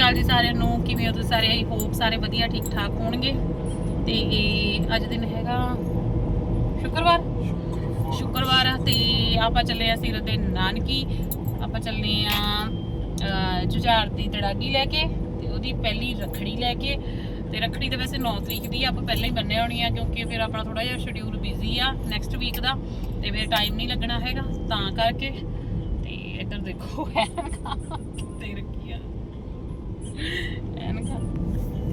ਅਕਾਲ ਜੀ ਸਾਰਿਆਂ ਨੂੰ ਕਿਵੇਂ ਹੋ ਤੁਸੀਂ ਸਾਰੇ? ਆਈ ਹੋਪ ਸਾਰੇ ਵਧੀਆ ਠੀਕ ਠਾਕ ਹੋਣਗੇ। ਤੇ ਅੱਜ ਦਿਨ ਹੈਗਾ ਸ਼ੁੱਕਰਵਾਰ। ਸ਼ੁੱਕਰਵਾਰ। ਤੇ ਆਪਾਂ ਚੱਲੇ ਆ ਸੀਰਤ ਦੇ ਨਾਨਕੀ। ਆਪਾਂ ਚੱਲੇ ਆ ਜੁਝਾਰ ਦੀ ਤੜਾਗੀ ਲੈ ਕੇ ਤੇ ਉਹਦੀ ਪਹਿਲੀ ਰਖੜੀ ਲੈ ਕੇ। ਤੇ ਰਖੜੀ ਤਾਂ ਵੈਸੇ 9 ਤਰੀਕ ਦੀ ਆਪਾਂ ਪਹਿਲਾਂ ਹੀ ਬੰਨੇ ਹੋਣੀ ਆ ਕਿਉਂਕਿ ਫਿਰ ਆਪਣਾ ਥੋੜਾ ਜਿਹਾ ਸ਼ਡਿਊਲ ਬਿਜ਼ੀ ਆ ਨੈਕਸਟ ਵੀਕ ਦਾ ਤੇ ਫਿਰ ਟਾਈਮ ਨਹੀਂ ਲੱਗਣਾ ਹੈਗਾ ਤਾਂ ਕਰਕੇ। ਤੇ ਇੱਧਰ ਦੇਖੋ ਐਨਕਾਂ ਰੱਖੀਆਂ ਐਨਕਾਂ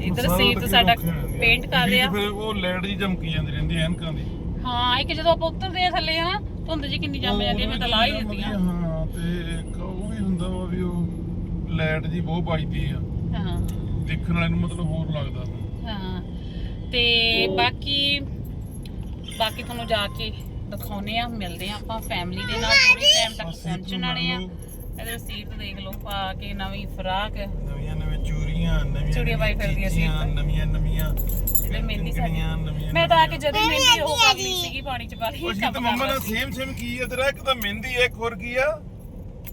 ਇੱਧਰ ਸੀਟ ਸਾਡਾ ਪੇਂਟ ਕਰ ਰਿਹਾ। ਫਿਰ ਉਹ ਲੈਟ ਜੀ ਚਮਕੀ ਜਾਂਦੀ ਰਹਿੰਦੀ ਐ ਐਨਕਾਂ ਦੀ। ਹਾਂ ਇੱਕ ਜਦੋਂ ਆਪਾਂ ਉਤਰਦੇ ਆ ਥੱਲੇ ਹਨਾ ਧੁੰਦ ਜੀ ਕਿੰਨੀ ਜੰਮ ਜਾਂਦੀ ਮੈਂ ਤਾਂ ਲਾ ਹੀ ਦਿੱਤੀਆਂ ਹਾਂ ਤੇ ਇੱਕ ਉਹ ਵੀ ਹੁੰਦਾ ਵਾ ਵੀ ਉਹ ਲਾਈਟ ਜੀ ਬਹੁਤ ਵੱਜਦੀ ਆ। ਹਾਂ। ਦੇਖਣ ਵਾਲੇ ਨੂੰ ਮਤਲਬ ਹੋਰ ਲੱਗਦਾ ਹਾਂ ਤੇ ਬਾਕੀ ਬਾਕੀ ਤੁਹਾਨੂੰ ਜਾ ਕੇ ਦਿਖਾਉਨੇ ਆ ਮਿਲਦੇ ਆ ਆਪਾਂ ਫੈਮਿਲੀ ਦੇ ਨਾਲ ਥੋੜੇ ਟਾਈਮ ਤੱਕ ਪਹੁੰਚਣ ਵਾਲੇ ਆ। ਇਧਰ ਸੀਟ ਦੇਖ ਲਓ ਪਾ ਕੇ ਨਵੀਂ ਫਰਾਕ। ਨਵੀਆਂ ਨਵੀਆਂ ਚੂੜੀਆਂ ਨਵੀਆਂ ਚੂੜੀਆਂ ਪਾਈ ਫਿਰਦੀਆਂ ਸੀ ਚੀਜ਼ੀਆਂ, ਨਵੀਆਂ ਨਵੀਆਂ ਇੱਧਰ ਮਹਿੰਦੀ ਸਾਡੀ ਕਿੰਨੀਆਂ ਨਵੀਆਂ ਮੈਂ ਤਾਂ ਆ ਕੇ ਜਦੇ ਮਹਿੰਦੀ ਉਹ ਕਰ ਲਈ ਸੀਗੀ ਪਾਣੀ ਚ ਪਾ ਲਈ ਉਹ ਜੀ ਤਾਂ ਮੰਮਾ ਨਾਲ ਸੇਮ ਸੇਮ ਕੀ ਆ ਤੇਰਾ? ਇੱਕ ਤਾਂ ਮਹਿੰਦੀ ਹੈ, ਇੱਕ ਹੋਰ ਕੀ ਆ?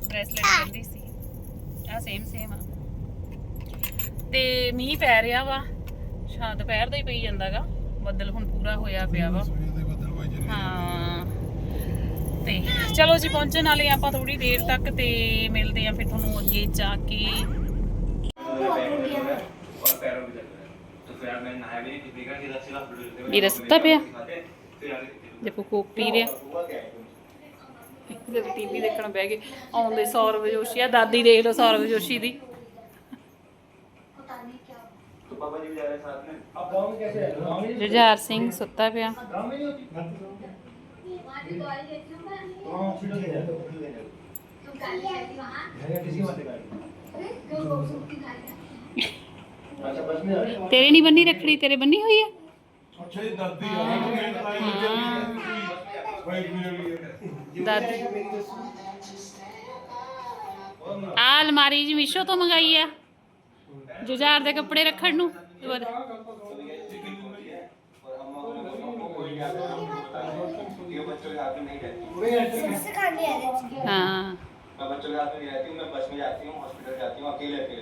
ਬ੍ਰੈਸਲੇਟ ਕਹਿੰਦੀ ਸੀ। ਆ ਸੇਮ ਸੇਮ ਆ। ਤੇ ਮੀਂਹ ਪੈ ਰਿਹਾ ਵਾ। ਸ਼ਾਇਦ ਦੁਪਹਿਰ ਦਾ ਹੀ ਪਈ ਜਾਂਦਾਗਾ। ਬੱਦਲ ਹੁਣ ਪੂਰਾ ਹੋਇਆ ਪਿਆ ਵਾ। ਸਵੇਰ ਦੇ ਬੱਦਲ ਹੋਏ ਜਿਹੜੇ ਹਾਂ। ਤੇ ਚਲੋ ਜੀ ਪਹੁੰਚਣ ਵਾਲੇ ਆ ਆਪਾਂ ਥੋੜੀ ਦੇਰ ਤੱਕ ਤੇ ਮਿਲਦੇ ਆ ਫਿਰ ਤੁਹਾਨੂੰ ਅੱਗੇ ਜਾ ਕੇ। और पैरों भी दर्द है तो फिर यार मैंने नहाया भी नहीं कितनी का सीधा सीधा वीडियो लेते हुए ਵੀਰਾ ਸੁੱਤਾ ਪਿਆ फिर आगे ਜੇ ਕੋਕ ਪੀ ਰਿਹਾ ਜਦ ਟੀਵੀ ਦੇਖਣ ਬਹਿ ਗਏ ਆਉਂਦੇ ਸੌਰਵ ਜੋਸ਼ੀ ਆ ਦਾਦੀ ਦੇਖ ਲਓ ਸੌਰਵ ਜੋਸ਼ੀ ਦੀ तो पापा जी भी जा रहे हैं साथ में आप गांव में कैसे रहते हो गांव में ਜੁਝਾਰ ਸਿੰਘ ਸੁੱਤਾ ਪਿਆ गांव में नहीं होती घर पे तो वहाँ हॉस्पिटल के जाते हो घर या किसी बात का अच्छा बस में जाते हो ਤੇਰੇ ਨਹੀਂ ਬੰਨੀ ਰੱਖੜੀ ਤੇਰੇ ਬੰਨੀ ਹੋਈ ਆ ਅੱਛਾ ਜੀ ਦਾਦੀ ਆ ਮੈਂ ਤਾਂ ਆਈ ਭਾਈ ਜੀ ਦਾਦੀ ਆ ਅਲਮਾਰੀ ਜੀ ਮੀਸ਼ੋ ਤੋਂ ਮੰਗਾਈ ਆ ਜੁਝਾਰ ਦੇ ਕੱਪੜੇ ਰੱਖਣ ਨੂੰ और अम्मा को बोलो कोई याद ये बच्चों के हाथ में नहीं रहती वही रहते हैं ਹਾਂ मैं बच्चों के हाथ में नहीं रहती हूँ मैं बस में जाती हूँ हॉस्पिटल जाती हूँ अकेले अकेले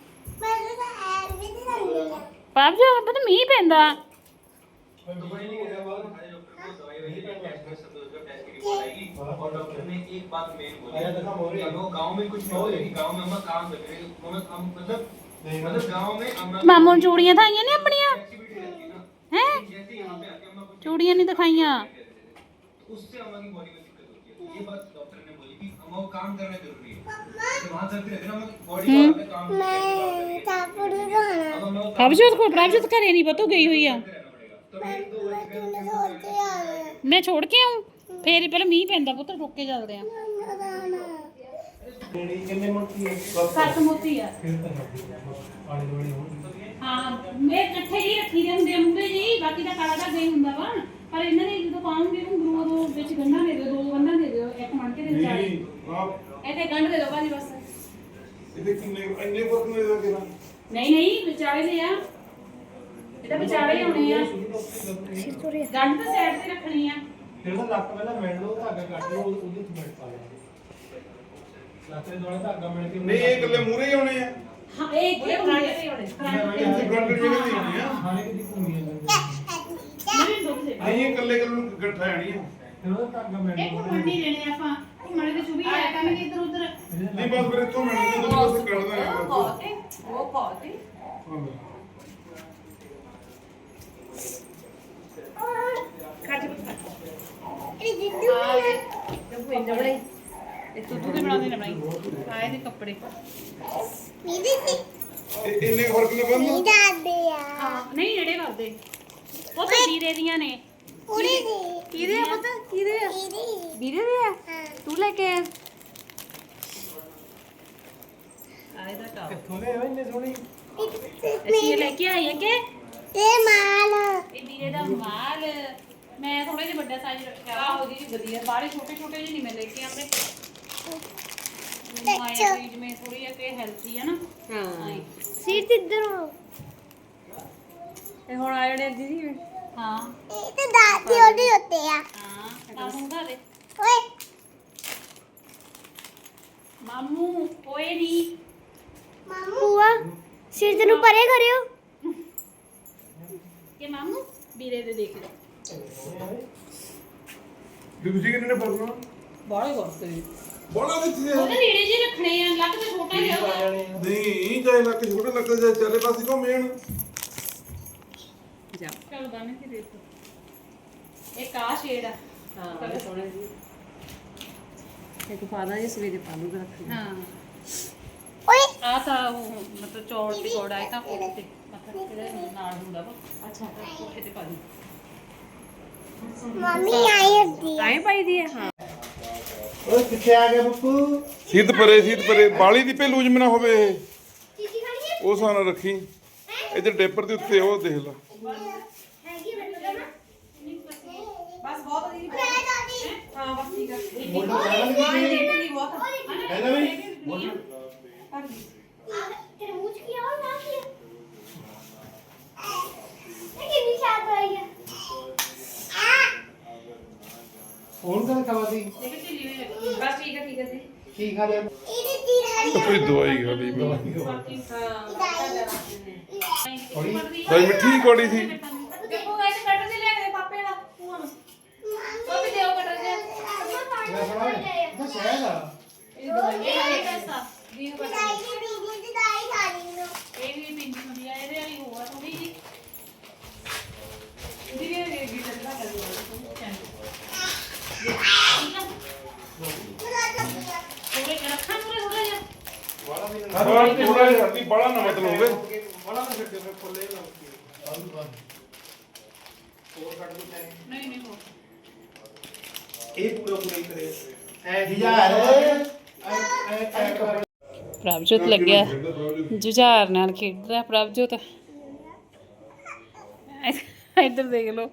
ਪਾਪ ਜੋ ਪਤਾ ਮੀਂਹ ਪੈਂਦਾ तो वही नहीं है वो हमारे डॉक्टर को दवाई वही टेस्ट में सब लोग टेस्ट की रिपोर्ट आएगी और डॉक्टर ने एक बात मेन बोली अरे देखा मोरी। कि वो गांव में कुछ नहीं हो रही गांव में अम्मा काम कर रही है मतलब हम मतलब मतलब गांव में अम्मा ਮਾਮੂ ਨੂੰ ਚੂੜੀਆਂ ਥਾਈਆਂ ਨੇ ਆਪਣੀਆਂ एक्टिविटी रहती है ना ਹੈ जैसे यहाँ पे आके अम्मा कुछ ਚੂੜੀਆਂ ਨਹੀਂ ਦਿਖਾਈਆਂ तो उससे अम्मा की बॉडी में दिक्कत होती है तो ये बात डॉक्टर ने बोली कि अम्मा को काम करना जरूरी है तो वहाँ चलते रहते ना अम्मा बॉडी को आगे काम अब अम्मा को काम ਪ੍ਰਭਜੋਤ ਕੋਲ ਪ੍ਰਭਜੋਤ ਘਰੇ ਨਹੀਂ ਪਤੋ ਗਈ ਹੋਈ ਆ करना पड़ेगा तो फिर दो ਮੈਂ ਛੋੜ ਕੇ ਆਉਂ ਫੇਰ ਹੀ ਪਹਿਲਾਂ ਮੀਂਹ ਪੈਂਦਾ ਪੁੱਤ ਰੁੱਕ ਕੇ ਚੱਲਦੇ ਆ कितने मिनट की है ਸੱਤ ਮੋਤੀ ਆ पानी थोड़ी हो ਹਾਂ ਮੈਂ ਇਕੱਠੇ ਹੀ ਰੱਖੀ ਦੇ ਹੁੰਦੇ ਆ ਮੁੰਡੇ ਜੀ ਬਾਕੀ ਦਾ ਕਾਲਾ ਦਾ ਗਈ ਹੁੰਦਾ ਵਾ ਪਰ ਇਹਨਾਂ ਨੇ ਜਦੋਂ ਪਾਉਂਗੇ ਉਹਨੂੰ ਗਰੂ ਦੋ ਵਿੱਚ ਗੰਢਾਂ ਦੇ ਦਿਓ ਦੋ ਗੰਢਾਂ ਦੇ ਦਿਓ ਇੱਕ ਮਣ ਕੇ ਦੇ ਚਾਲੀ। ਨਹੀਂ ਆਪ ਇੱਥੇ ਗੰਢ ਦੇ ਦਿਓ ਭਾਜੀ ਬਸ। ਇਹਦੇ ਕਿੰਨੇ ਇੰਨੇ ਫ਼ਰਕ ਨਹੀਂ ਇਹਦਾ ਕਿਹੜਾ? ਨਹੀਂ ਨਹੀਂ ਵਿਚਾਲੇ ਦੇ ਆ। ਇਹਦਾ ਵਿਚਾਲੇ ਹੀ ਹੋਣੇ ਆ। ਗੰਢ ਤਾਂ ਸਾਈਡ ਤੇ ਰੱਖਣੀ ਆ। ਫਿਰ ਤਾਂ ਲੱਕ ਪਹਿਲਾਂ ਮਿਣ ਲਓ ਧਾਗਾ ਕੱਟ ਲਓ ਉਹਦੇ ਵਿੱਚ ਮਿਣ ਪਾ ਲਓ। ਲੱਕ ਦੇ ਦੁਆਲੇ ਧਾਗਾ ਮਿਣ ਕੇ ਨਹੀਂ ਇਹ ਇਕੱਲੇ ਮੂਰੇ ਹੀ ਆਉਣੇ ਆ। ਹਾਂ ਇਹ ਕੀ ਫਰੰਟ ਤੇ ਹੋਣੇ ਜਗ੍ਹਾ ਤੇ ਆਉਣੇ ਆ। ਖਾਣੇ ਦੀ ਘੁੰਮੀ ਜਾਂਦੀ ਨਹੀਂ ਨਹੀਂ ਇਹ ਇਕੱਲੇ ਇਕੱਲੇ ਨੂੰ ਗੱਠਾ ਆਣੀ ਆ। ਮਿਣ ਇਹ ਘੁੰਮਣ ਨਹੀਂ ਦੇਣੇ ਆਪਾਂ। ਘੁੰਮਣ ਦੇ ਚੁਬੀ ਆਇਆ ਕਰਨਗੇ ਇੱਧਰ ਉੱਧਰ। ਨਹੀਂ ਬਸ ਫਿਰ ਇੱਥੋਂ ਮਿਲ ਜਾਂਦਾ ਬਸ ਕੱਢਦਾ ਆ ਬਹੁਤ ਹੈ ਉਹ ਬਹੁਤ ਹੈ ਖਰਚ ਇਹ ਤੂੰ ਤੇ ਬਣਾਉਂਦੇ ਨਾ ਬਣਾਈ? ਆਏ ਦੇ ਕੱਪੜੇ। ਇਹ ਇੰਨੇ ਫ਼ਰਕ ਨੇ ਬੰਦ ਹਾਂ ਨਹੀਂ ਜਿਹੜੇ ਕਰਦੇ ਉਹ ਤਾਂ ਵੀਰੇ ਦੀਆਂ ਨੇ ਕਿਹਦੇ ਆ ਪਤਾ ਕਿਹਦੇ ਆ ਵੀਰੇ ਦੇ ਆ ਤੂੰ ਲੈ ਕੇ ਆਇਆ ਆ ਇਹਦਾ ਟਾਪ ਕਿੱਥੋਂ ਲੈ ਆਏ ਇੰਨੇ ਸੋਹਣੀ ਅਸੀਂ ਇਹ ਲੈ ਕੇ ਆਏ ਕਿ ਤੇ ਮਾਲ ਇਹ ਵੀਰੇ ਦਾ ਮਾਲ ਮੈਂ ਥੋੜੇ ਜਿਹਾ ਵੱਡਾ ਸਾਈਜ਼ ਰੱਖਿਆ ਆਹੋ ਜੀ ਵਧੀਆ ਬਾਹਲੇ ਛੋਟੇ ਛੋਟੇ ਜਿਹੇ ਨਹੀਂ ਮੈਂ ਲੈ ਕੇ ਆਉਂਦੇ ਮੈਨੂੰ ਆਇਆ ਵੀ ਜਿਵੇਂ ਥੋੜੀ ਜਿਹੀ ਕਿ ਹੈਲਥੀ ਹੈ ਨਾ ਹਾਂ ਸੀਟ ਇਧਰੋਂ ਇਹ ਹੁਣ ਆ ਜਿਹੜੇ ਦੀਦੀ। ਹਾਂ। ਇਹ ਤਾਂ ਦਾਦੀ ਉਹਦੇ ਉੱਤੇ ਆ। ਹਾਂ ਮਾਮੂ ਦਾ ਦੇ ਓਏ। ਮਾਮੂ ਓਏ ਨਹੀਂ ਮਾਮੂਆ ਸਿਰ ਤੈਨੂੰ ਪਰੇ ਕਰਿਓ। ਕਿ ਮਾਮੂ ਵੀਰੇ ਦੇ ਦੇਖ ਲਓ ਦੂਜੀ ਕਿੰਨੇ ਨੇ ਪੜਨਾ ਬਾਹਲੇ ਕਰਤੇ ਬੋਲਾ ਕਿੱਥੇ ਉਹਦੇ ਨੀੜੇ ਜਿਹੇ ਰੱਖਣੇ ਆ ਲੱਗ ਤਾਂ ਛੋਟਾ ਜਿਹਾ ਉਹਦਾ। ਨਹੀਂ ਚਾਹੇ ਲੱਕ ਛੋਟੇ ਲੱਕ ਦੇ ਚਾਰੇ ਪਾਸੇ ਕੋ ਮੇਨ ਜਾ ਚੱਲ ਬਾਨੇ ਕੀ ਦੇਖੋ ਇਹ ਕਾ ਸ਼ੇਡ ਆ ਹਾਂ ਇਹ ਸੋਹਣੇ ਜੀ ਇੱਕ ਪਾਦਾ ਜੀ ਸਵੇਰੇ ਪਾ ਲੂਗਾ ਰੱਖੀ ਹਾਂ ਓਏ ਆ ਤਾਂ ਉਹ ਮਤਲਬ ਚੌੜ ਹੈ ਤਾਂ ਕੋਠੇ ਤੇ ਮਤਲਬ ਇਹਦੇ ਨਾਲ ਹੁੰਦਾ ਵਾ ਅੱਛਾ ਤਾਂ ਕੋਠੇ ਤੇ ਪਾ ਦੀ ਮੰਮੀ ਆਈ ਹੁੰਦੀ ਆ। ਆਏ ਪਾਈ ਦੀ ਹੈ। ਹਾਂ ਓਏ ਕਿੱਥੇ ਆ ਗਿਆ ਬੱਪੂ ਸੀਤ ਪਰੇ ਸੀਤ ਪਰੇ। ਬਾਲੀ ਦੀ ਭੇਲੂ ਜਿਵੇਂ ਨਾ ਹੋਵੇ ਇਹ। ਉਹ ਸਾਨਾ ਰੱਖੀ। ਇੱਧਰ ਡੇਪਰ ਦੇ ਉੱਤੇ ਉਹ ਦੇਖ ਲੈ ਹੈਗੀ ਮੈਨੂੰ ਨਾ ਬਸ ਬਹੁਤ ਦੀ ਮੈਂ ਦਾਦੀ ਹਾਂ ਬਸ ਠੀਕ ਹੈ ਮੋਟਰ ਚੱਲ ਗਈ ਇਹ ਬਹੁਤ ਕਹਿੰਦਾ ਵੀ ਮੋਟਰ ਤੇਰੇ ਮੂੰਹ ਚ ਕੀ ਆ ਨਾ ਕੀ ਆ? ਇਹ ਕਿੰਨੀ ਸ਼ਾਦ ਹੋਈ ਹੈ ਹੁਣ ਕਦ ਖਵਾਦੀ ਬਸ ਠੀਕ ਹੈ ਠੀਕ ਹੈ ਜੀ ਕੀ ਖਾ ਲਿਆ ਇਹਦੇ ਤੀਰ ਹਰੀ ਕੋਈ ਦਵਾਈ ਖਾਲੀ ਮੈਂ ਥੋੜੀ ਭਾਈ ਮਿੱਠੀ ਕੋੜੀ ਸੀ ਦੇਖੋ ਗਾਇਸ ਕਟਰ ਦੇ ਲਿਆ ਕੇ ਪਾਪੇ ਦਾ ਭੂਆ ਨੂੰ ਉਹ ਵੀ ਦਿਓ ਕਟਰ ਦੇ ਮੈਂ ਫੜਾ ਇਹ ਸ਼ਹਿਦ ਆ ਇਹ ਹੈ ਕੈਸਾ ਵੀ ਉਹ ਬਸ ਦਾਈ ਦੀ ਬੀਜੀ ਦੀ ਦਾਈ ਖਾਣੀ ਨੂੰ ਇਹ ਵੀ ਪਿੰਕ ਹੁੰਦੀ ਆ ਇਹਦੇ ਵਾਲੀ ਹੋਆ ਥੋੜੀ ਜੀ ਇਹਦੀ ਵੀ ਇਹ ਵੀ ਚੱਲਦਾ ਕਰ ਥੋੜੇ ਰੱਖਾਂ ਥੋੜੇ ਥੋੜਾ ਜਿਹਾ ਹਾਂ। ਥੋੜਾ ਜਿਹਾ ਹੱਡੀ ਬੜਾ ਨਾ ਮਤਲਬ ਹੋਵੇ ਬੜਾ ਨਾ ਛੱਡੇ ਮੈਂ ਫੁੱਲੇ ਨਾ ਨਹੀਂ ਨਹੀਂ ਹੋ ਇਹ ਪੂਰਾ ਪੂਰਾ ਹੀ ਕਰੇ ਐ ਹਜ਼ਾਰ ਐ ਐ ਕਰ ਪ੍ਰਭਜੋਤ ਲੱਗਿਆ। ਜੁਝਾਰ ਨਾਲ ਖੇਡ ਰਿਹਾ ਪ੍ਰਭਜੋਤ। ਇੱਧਰ ਦੇਖ ਲਓ।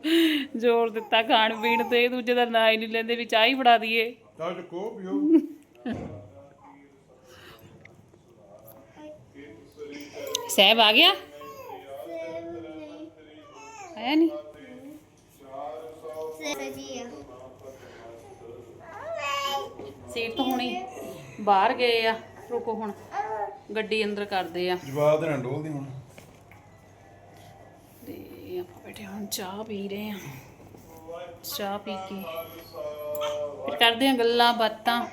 ਜ਼ੋਰ ਦਿੱਤਾ ਖਾਣ ਪੀਣ ਤੇ। ਦੂਜੇ ਦਾ ਨਾਂ ਹੀ ਨਹੀਂ ਲੈਂਦੇ ਵੀ ਚਾਹ ਹੀ ਫੜਾ ਦਈਏ। ਚਾਹ ਚੱਕੋ ਪੀਓ। ਸਹਿਬ ਆ ਗਿਆ? ਆਇਆ ਨਹੀਂ? ਸੀਟ ਤੋਂ ਹੁਣੀ ਬਾਹਰ ਗਏ ਆ। ਰੁਕੋ ਹੁਣ। ਗੱਡੀ ਅੰਦਰ ਕਰਦੇ ਆ। ਜਵਾਬ ਦੇਣਾ ਡੋਲਦੀ ਹੁਣ। ਤੇ ਆਪਾਂ ਬੈਠੇ ਹੁਣ ਚਾਹ ਪੀ ਰਹੇ ਆ ਚਾਹ ਪੀ ਕੇ। ਫਿਰ ਕਰਦੇ ਆ ਗੱਲਾਂ ਬਾਤਾਂ।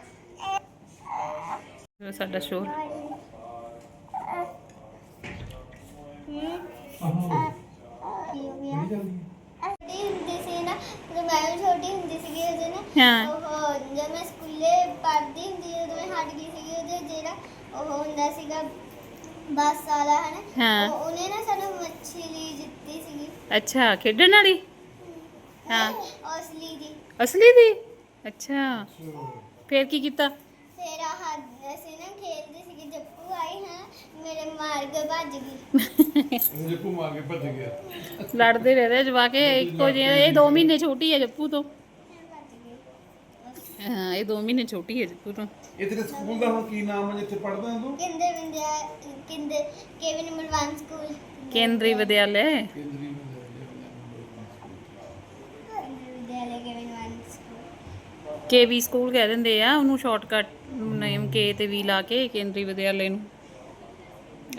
ਸਾਡਾ ਸ਼ੋਰ। ਕੀ ਹੋ ਗਿਆ ਛੋਟੀ ਹੁੰਦੀ ਸੀ ਨਾ ਜਦੋਂ ਮੈਂ ਵੀ ਛੋਟੀ ਹੁੰਦੀ ਸੀਗੀ ਉਦੋਂ ਨਾ ਹਾਂ। ਉਹ ਜਦ ਮੈਂ ਸਕੂਲੇ ਪੜ੍ਹਦੀ ਹੁੰਦੀ ਸੀ, ਉਦੋਂ ਮੈਂ ਹਟ ਗਈ ਸੀਗੀ ਉਹਦੇ ਜਿਹੜਾ ਉਹ ਹੁੰਦਾ ਸੀਗਾ ਬੱਸ ਵਾਲਾ ਹਾਂ। ਨਾ ਉਹ- ਉਹਨੇ ਨਾ ਸਾਨੂੰ ਮੱਛਲੀ ਦਿੱਤੀ ਸੀਗੀ। ਅੱਛਾ ਖੇਡਣ ਵਾਲੀ? ਹਾਂ। ਅਸਲੀ ਦੀ। ਅਸਲੀ ਦੀ? ਅੱਛਾ। ਫੇਰ ਕੀ ਕੀਤਾ? ਫਿਰ ਆਹ ਅਸੀਂ ਨਾ ਖੇਡਦੇ ਸੀਗੇ ਜੱਪੂ ਆਈ ਹਾਂ ਮੇਰੇ ਮਾਰ ਕੇ ਭੱਜ ਗਈ ਜੇ ਘੁਮਾ ਕੇ ਭੱਜ ਗਿਆ। ਲੜਦੇ ਰਹਿੰਦੇ ਜਵਾ ਕੇ ਇੱਕੋ ਜਿਹੇ ਇਹ 2 ਮਹੀਨੇ ਛੋਟੀ ਹੈ ਜੱਪੂ ਤੋਂ। ਹਾਂ ਇਹ 2 ਮਹੀਨੇ ਛੋਟੀ ਹੈ ਜੱਪੂ ਤੋਂ। ਇਹ ਤੇਰੇ ਸਕੂਲ ਦਾ ਹੁਣ ਕੀ ਨਾਮ ਹੈ ਜਿੱਥੇ ਪੜਦਾ ਤੂੰ? ਕਿੰਦੇ ਵਿੰਦਿਆ ਕਿੰਦੇ KV number 1 school. Kendriya Vidyalaya. Kendriya Vidyalaya KV 1 school. KV school ਕਹਿ ਦਿੰਦੇ ਆ ਉਹਨੂੰ ਸ਼ਾਰਟਕਟ ਨੇਮ ਕੇ ਤੇ ਵੀ ਲਾ ਕੇ ਕੇਂਦਰੀ ਵਿਦਿਆਲੇ ਨੂੰ।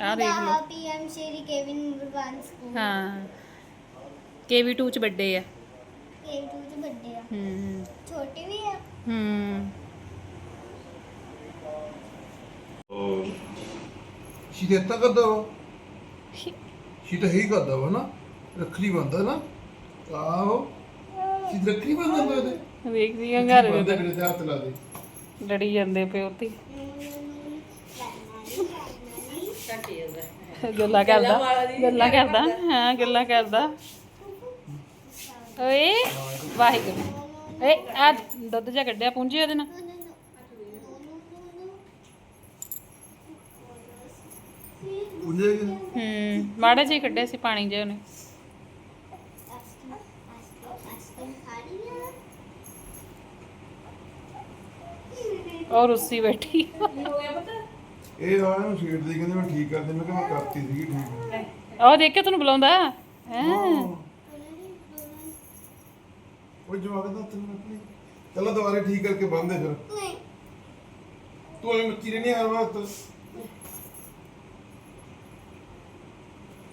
ਆ ਦੇਖ ਲਓ। ਪੀਐਮ ਸ਼੍ਰੀ ਕੇਵਨ ਨੰਬਰ 1 ਸਕੂਲ ਹਾਂ। ਕੇਵੀ 2 ਚ ਵੱਡੇ ਆ। ਕੇਵ 2 ਚ ਵੱਡੇ ਆ। ਹੂੰ ਛੋਟੇ ਵੀ ਆ। ਹੂੰ। ਸ਼ੀਤਾ ਕਰਦਾ ਵਾ? ਸ਼ੀਤਾ ਹੀ ਕਰਦਾ ਵਾ ਨਾ? ਰੱਖੜੀ ਬੰਦਾ ਨਾ? ਆਹੋ। ਸ਼ੀਤ ਰੱਖੜੀ ਬੰਦਾ ਹੁੰਦਾ ਉਹਦੇ ਵੇਖਦੀ ਆ ਘਰ ਬੰਦੇ ਮੇਰੇ ਤੇ ਹੱਥ ਲਾ ਦੇ। ਲੜੀ ਜਾਂਦੇ ਪਏ ਉੱਤੇ ਗੱਲਾਂ ਕਰਦਾ। ਗੱਲਾਂ ਕਰਦਾ। ਹਾਂ ਗੱਲਾਂ ਕਰਦਾ। ਓਏ ਵਾਹਿਗੁਰੂ। ਏ ਆ ਦੁੱਧ ਜਿਹਾ ਕੱਢਿਆ ਪੁੰਜੀ ਉਹਦੇ ਨਾਲ। ਹੂੰ ਮਾੜਾ ਜਿਹਾ ਕੱਢਿਆ ਸੀ ਪਾਣੀ ਜਿਹਾ ਉਹਨੇ। ਔਰ ਉਸੀ ਬੈਠੀ। ਹੋ ਗਿਆ ਪਤਾ? ਇਹ ਆ ਇਹਨੂੰ ਛੇੜ ਦੀ ਕਹਿੰਦੇ ਮੈਂ ਠੀਕ ਕਰ ਦੇ ਮੈਂ ਕਿਹਾ ਮੈਂ ਕਰਤੀ ਸੀਗੀ ਠੀਕ। ਉਹ ਦੇਖ ਕੇ ਤੁਹਾਨੂੰ ਬੁਲਾਉਂਦਾ? ਹੈ? ਉਹ ਜਵਾਬ ਦਾ ਤੈਨੂੰ ਆਪਣੀ ਚਲੋ ਦੁਬਾਰੇ ਠੀਕ ਕਰਕੇ ਬੰਦ ਦੇ ਫਿਰ। ਨਹੀਂ ਤੂੰ ਐਵੇਂ ਮੱਚੀ ਰਹਿਣੀ ਹਰ ਵਕਤ।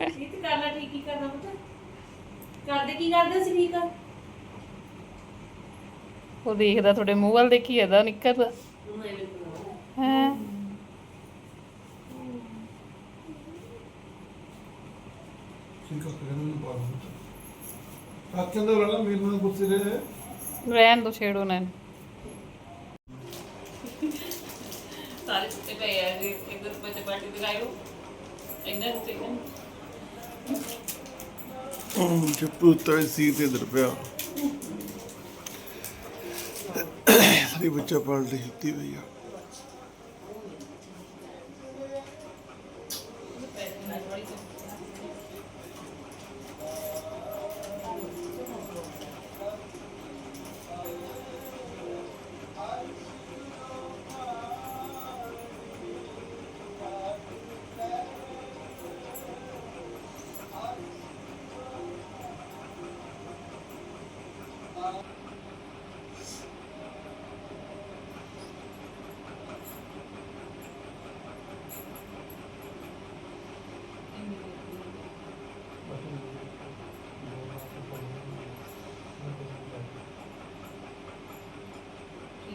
ਠੀਕ ਕਰ ਲੈ ਠੀਕ ਹੀ ਕਰਨਾ ਪਤਾ? ਕਰਦੇ ਕੀ ਕਰਦੇ ਸੀ ਠੀਕ? ਆ ਉਹ ਦੇਖਦਾ ਤੁਹਾਡੇ ਮੂੰਹ ਵੱਲ ਦੇਖੀ ਜਾਂਦਾ ਨਿੱਕਰ ਦੋ ਸਾਰੇ ਸੁੱਤੇ ਪਏ ਆ ਜੀ ਇੱਕ ਰੁਪਏ ਤੇ ਪਾਰਟੀ ਦਿਖਾਇਓ ਇੰਨਾ ਤੇ ਚੱਪੂ ਤਵੇ ਸੀ ਤੇ ਦਰ ਪਿਆ। ਸਾਰੀ ਬੱਚਾ ਪਲਟੀ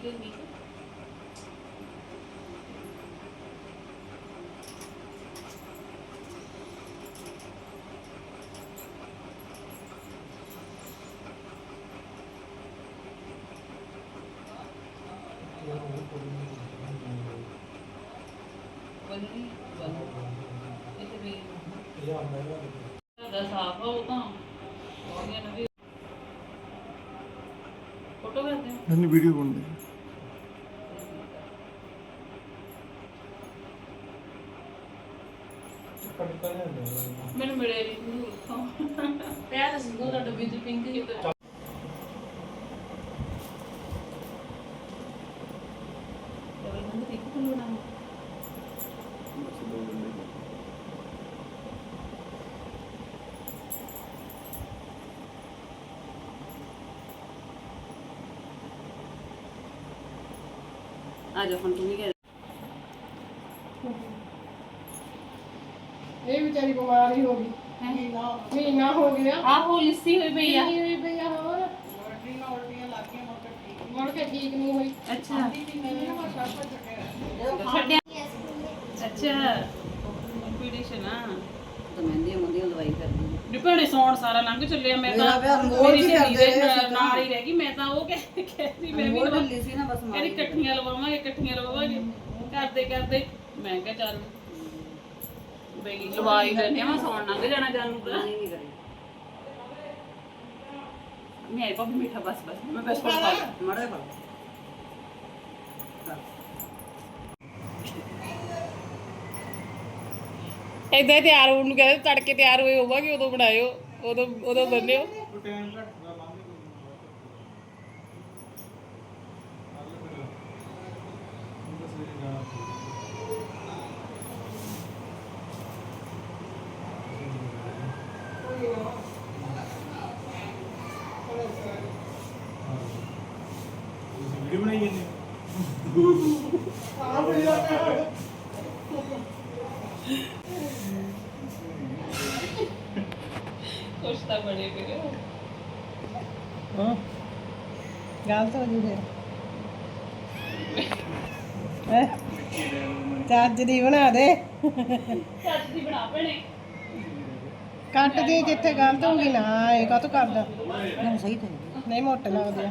ਹਿੱਤੀ ਹੋਈ ਆ ਦਾ ਸਾਫ਼ ਹੋ ਤਾਂ ਉਹਦੀਆਂ ਨਵੀਂ ਫੋਟੋ ਕਰਦੇ ਹੋ ਨਹੀਂ ਵੀਡੀਓ ਬਣਦੀ ਤਾਂ ਸਿੰਗਲ ਦਾ ਡੱਬੀ ਚ ਪਿੰਕ ਹੀ ਆ ਹੀ। ਹੋ ਮਹੀਨਾ ਹੋ ਗਿਆ। ਆਹੋ ਲਿੱਸੀ ਹੋਈ ਪਈ ਆ। ਕੀ ਹੋਈ ਪਈ ਆ ਹੋਰ। ਮੁੜ ਕੇ ਠੀਕ ਨਹੀਂ ਹੋਈ। ਅੱਛਾ। ਛੱਡਿਆ। ਅੱਛਾ। ਕੰਪੀਟੀਸ਼ਨ ਆ। ਤਾਂ ਮਹਿੰਦੀ ਮੁੰਦੀ ਦਵਾਈ ਕਰਦੀ ਡਿਪੜੇ ਸੌਣ ਸਾਰਾ ਲੰਘ ਚੱਲਿਆ। ਮੈਂ ਤਾਂ ਮੇਰਾ ਸਹੇਲੀ ਕਰਦੇ ਦੇ। ਨਾਲ ਹੀ ਰਹਿ ਗਈ। ਮੈਂ ਤਾਂ ਉਹ ਕਹਿ ਕਹਿੰਦੀ ਮੈਂ ਵੀ ਲਵਾ- ਢਿੱਲੀ ਸੀ ਨਾ ਬਸ ਮਾਰ ਇਕੱਠੀਆਂ ਲਵਾਵਾਂਗੇ ਇਕੱਠੀਆਂ ਲਵਾਵਾਂਗੇ। ਕਰਦੇ ਕਰਦੇ ਮੈਂ ਕਿਹਾ ਚੱਲ ਬਈ ਲਵਾ ਹੀ ਲੈਣੇ ਆ ਸੌਣ ਲੰਘ ਜਾਣਾ ਜਾਨੂੰ ਤਾਂ ਨਹੀਂ ਨਹੀਂ ਕਰੀ ਮੈਂ ਆਈ ਪਾਪੀ ਮਿੱਠਾ ਬਸ ਬਸ ਮੈਂ ਬਸ ਪਾ ਲਿਆ ਮੜੇ ਪਾ ਇਦਾਂ ਤਿਆਰ ਹੋਣ ਨੂੰ ਕਹਿੰਦੇ ਤੜਕੇ ਤਿਆਰ ਹੋਏ ਹੋਵਾਂਗੇ ਉਦੋਂ ਬਣਾਇਓ ਉਦੋਂ ਉਦੋਂ ਬੰਨਿਓ ਟਾਈਮ ਘੱਟਦਾ ਕੁਛ ਤਾਂ ਬਣੇ ਪਏ ਹਾਂ। ਗੱਲ ਤਾਂ ਹੋ ਜੂ ਫਿਰ ਚੱਜ ਦੀ ਬਣਾ ਦੇ। ਚੱਜ ਦੀ ਬਣਾ ਭੈਣੇ। ਕੱਟ ਦੀ ਜਿੱਥੇ ਗਲਤ ਹੋਊਗੀ ਨਾ ਇਹ ਕਾਹਤੋਂ ਕਰਦਾ? ਨਹੀਂ ਸਹੀ ਤਾਂ। ਨਹੀਂ। ਮੋਟੇ ਲੱਗਦੇ ਆ।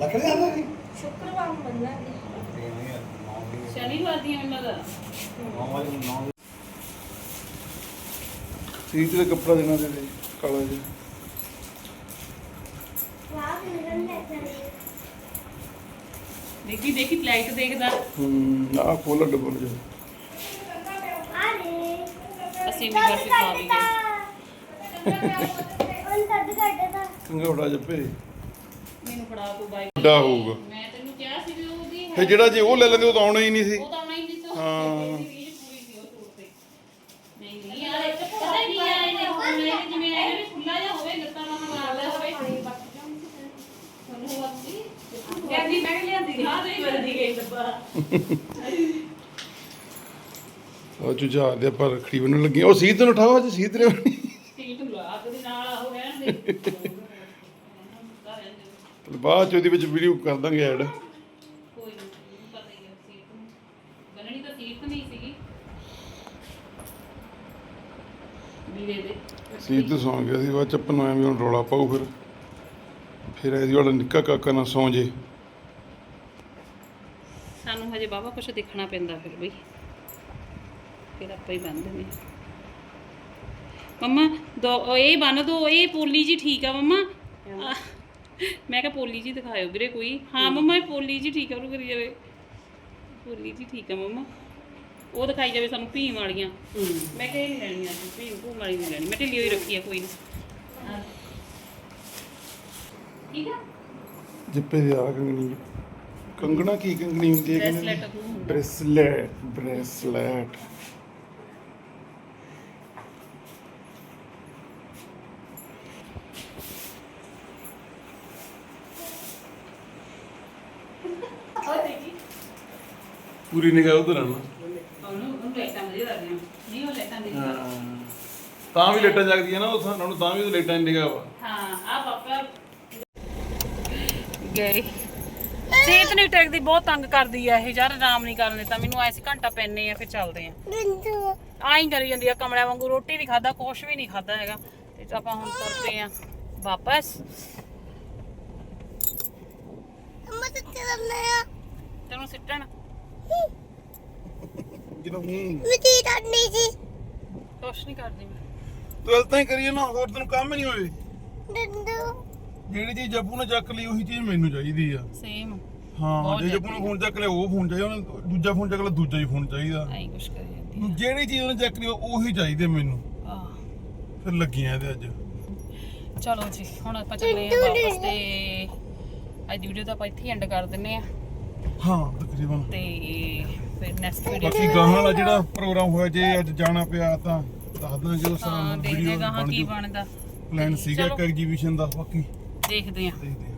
लकड़ी आना नहीं शुक्रवार बनना शनिवार दी मैं मदद सीट पे कपड़ा देना दे काला जी ਦੇਖੀ ਦੇਖੀ ਲਾਈਟ ਦੇਖਦਾ। ਹੂੰ ਆ ਖੋਲਾ ਡਬਲ ਜਿਹਾ। ਆਰੇ ਅਸੀਂ ਵੀ ਘਰ ਸਿਖਾ ਵੀ ਗਏ। ਉਹ ਤਦ ਕੱਢਦਾ ਕੰਗੜਾ ਜੱਪੇ। ਮੈਨੂੰ ਫੜਾ ਤੂੰ ਬਾਈਕ ਵੱਡਾ ਹੋਊਗਾ। ਮੈਂ ਤੈਨੂੰ ਕਿਹਾ ਸੀ ਵੀ ਉਹਦੀ ਤੇ ਜਿਹੜਾ ਜੇ ਉਹ ਲੈ ਲੈਂਦੇ ਉਹ ਤਾਂ ਆਉਣਾ ਹੀ ਨਹੀਂ ਸੀ। ਉਹ ਤਾਂ ਆਉਣਾ ਹੀ ਨਹੀਂ ਸੀ। ਉਹ ਹਾਂ। ਪੂਰੀ ਸੀ ਉਹ ਸੂਟ ਤੇ ਨਹੀਂ ਨਹੀਂ ਯਾਰ ਇੱਕ ਪਤਾ ਨਹੀਂ ਆ ਇਹਨੇ ਹੁਣ ਮੇਰੇ ਜਿਵੇਂ ਇਹਨੇ ਵੀ ਖੁੱਲਾ ਜਿਹਾ ਹੋਵੇ ਲੱਤਾਂ ਨਾਲ ਮਾਰਦਾ ਹੋਵੇ ਤੁਹਾਨੂੰ ਵਾਸੀ ਕਹਿੰਦੀ ਮੈਂ ਵੀ ਲਿਆਂਦੀ ਹਾਂ ਨਹੀਂ ਵਰਦੀ ਗਈ ਡੱਬਾ ਉਹ ਜੁਝਾਰ ਦੇ ਪਰ ਰਖੜੀ ਬੰਨਣ ਲੱਗੇ ਉਹ ਸੀਤ ਨੂੰ ਉਠਾਓ ਅੱਜ ਸੀਤ ਨੇ ਬੰਨ੍ਹਣੀ। ਸੀਟ ਲਾ ਦੇ ਨਾਲ ਹੋ ਰਹਿਣ ਦੇ। ਤੇ ਬਾਅਦ ਚ ਉਹਦੇ ਵਿੱਚ ਵੀਡੀਓ ਕਰ ਦਾਂਗੇ ਐਡ ਸੀਤ ਤੇ ਸੌਂ ਗਿਆ ਸੀ ਬਾਅਦ ਚ ਆਪਾਂ ਨੂੰ ਐਵੇਂ ਹੁਣ ਰੌਲਾ ਪਾਉ ਫਿਰ। ਫਿਰ ਇਹਦੀ ਵਾਲਾ ਨਿੱਕਾ ਕਾਕਾ ਨਾ ਸੌਂ ਜੇ। ਸਾਨੂੰ ਹਜੇ ਬਾਬਾ ਕੁਝ ਦੇਖਣਾ ਪੈਂਦਾ ਫਿਰ ਬਈ। ਫਿਰ ਆਪਾਂ ਹੀ ਬੰਨਦੇ ਨੇ ਮੰਮਾ ਦੋ ਇਹ ਬੰਨ ਦੋ ਇਹ ਪੋਲੀ ਜੀ ਠੀਕ ਆ ਮੰਮਾ। ਮੈਂ ਕਿਹਾ ਪੋਲੀ ਜੀ ਦਿਖਾਇਓ ਵੀਰੇ ਕੋਈ। ਹਾਂ ਮੰਮਾ ਇਹ ਪੋਲੀ ਜੀ ਠੀਕ ਆ ਉਹ ਕਰੀ ਜਾਵੇ। ਪੋਲੀ ਜੀ ਠੀਕ ਆ ਮੰਮਾ। ਉਹ ਦਿਖਾਈ ਜਾਵੇ ਸਾਨੂੰ ਭੀਮ ਵਾਲੀਆਂ। ਮੈਂ ਕਿਹਾ ਇਹ ਨਹੀਂ ਲੈਣੀਆਂ ਅਸੀਂ, ਭੀਮ ਭੂਮ ਵਾਲੀ ਨਹੀਂ ਲੈਣੀ। ਮੈਂ ਢਿੱਲੀ ਹੋਈ ਰੱਖੀ ਆ ਕੋਈ ਨਹੀਂ ਠੀਕ ਆ? ਜਿੱਪੇ ਦੀ ਆ। ਕੰਗਣੀ ਕੰਗਣਾ ਕੀ ਕੰਗਣੀ ਹੁੰਦੀ ਹੈ ਹੁੰਦਾ। Bracelet bracelet. ਪੂਰੀ ਨਿਗਾਹ ਉਧਰ ਆਣਾ ਉਹਨੂੰ ਉਹਨੂੰ ਤਾਂ ਵੀ ਲੇਟਾਂ ਜਗਦੀਆਂ ਨਾ ਉਹ ਸਾਨੂੰ ਤਾਂ ਵੀ ਉਹ ਲੇਟਾਂ ਨਿਗਾਹ ਵਾ। ਹਾਂ ਆ ਪਾਪਾ। ਗਏ। ਸੀਤ ਨਹੀਂ ਟੈਕਦੀ ਬਹੁਤ ਤੰਗ ਕਰਦੀ ਆ ਇਹ ਯਾਰ ਆਰਾਮ ਨਹੀਂ ਕਰਨ ਦਿੱਤਾ। ਮੈਨੂੰ ਐਸੀ ਘੰਟਾ ਪੈਨੇ ਆ ਫਿਰ ਚੱਲਦੇ ਆ। ਬਿੰਦੂ। ਆਈ ਕਰੀ ਜਾਂਦੀ ਆ ਕਮਲਿਆਂ ਵਾਂਗੂ ਰੋਟੀ ਨਹੀਂ ਖਾਦਾ ਕੁਛ ਵੀ ਨਹੀਂ ਖਾਦਾ ਹੈਗਾ। ਤੇ ਆਪਾਂ ਹੁਣ ਤੁਰ ਪਏ ਆ ਵਾਪਸ। ਅੰਮਾ ਤੇ ਚੱਲਣਾ ਆ। ਤੈਨੂੰ ਸਿੱਟਣ? ਜਦੋਂ ਹੂੰ। ਮੈਂ ਤੀ ਡਾਡਨੀ ਸੀ। ਕੁਛ ਨਹੀਂ ਕਰਦੀ ਮੈਂ। ਤੂੰ ਤਾਂ ਹੀ ਕਰੀਏ ਨਾ ਹੋਰ ਤੈਨੂੰ ਕੰਮ ਹੀ ਨਹੀਂ ਹੋਏ। ਡੰਡੂ ਜਿਹੜੀ ਚੀਜ਼ ਜੱਪੂ ਨੇ ਚੱਕ ਲਈ ਉਹੀ ਚੀਜ਼ ਮੈਨੂੰ ਚਾਹੀਦੀ ਆ। ਸੇਮ ਹਾਂ ਬਹੁਤ ਜੇ ਜੱਪੂ ਨੇ ਫੋਨ ਚੱਕ ਲਿਆ ਉਹ ਫੋਨ ਚਾਹੀਦਾ ਉਹਨੇ ਦੂਜਾ ਫੋਨ ਚੱਕ ਲਿਆ ਦੂਜਾ ਹੀ ਫੋਨ ਚਾਹੀਦਾ। ਆਈ ਕੁਛ ਕਰੀ ਜਾਂਦੀ ਜਿਹੜੀ ਚੀਜ਼ ਉਹਨੇ ਚੱਕ ਲਈ ਉਹੀ ਚਾਹੀਦੀ ਮੈਨੂੰ। ਆ ਫਿਰ ਲੱਗੀਆਂ ਇਹਦੇ ਅੱਜ। ਚਲੋ ਜੀ ਹੁਣ ਆਪਾਂ ਚੱਲੇ ਆ ਵਾਪਸ ਤੇ ਅੱਜ ਦੀ ਵੀਡੀਓ ਤਾਂ ਆਪਾਂ ਇੱਥੇ ਐਂਡ ਕਰ ਦਿੰਨੇ ਆ। ਹਾਂ ਤਕਰੀਬਨ। ਤੇ ਫਿਰ ਨੈਕਸਟ ਵੀਡੀਓ ਬਾਕੀ ਗਾਹਾਂ ਵਾਲਾ ਜਿਹੜਾ ਪ੍ਰੋਗਰਾਮ ਹੋਇਆ ਜੇ ਅੱਜ ਜਾਣਾ ਪਿਆ ਤਾਂ ਦੱਸ ਦਾਂਗੇ ਉਸ ਹਾਂ ਤਰ੍ਹਾਂ ਦੇਖਦੇ ਵੀਡੀਓ ਗਾ ਹਾਂ ਬਣ ਕੀ ਜੂ। ਬਣਦਾ। ਪਲਾਨ ਸੀਗਾ ਚਲੋ। ਇੱਕ ਐਗਜੀਬਿਸ਼ਨ ਦਾ ਬਾਕੀ ਦੇਖਦੇ ਆ ਦੇਖਦੇ ਹਾਂ।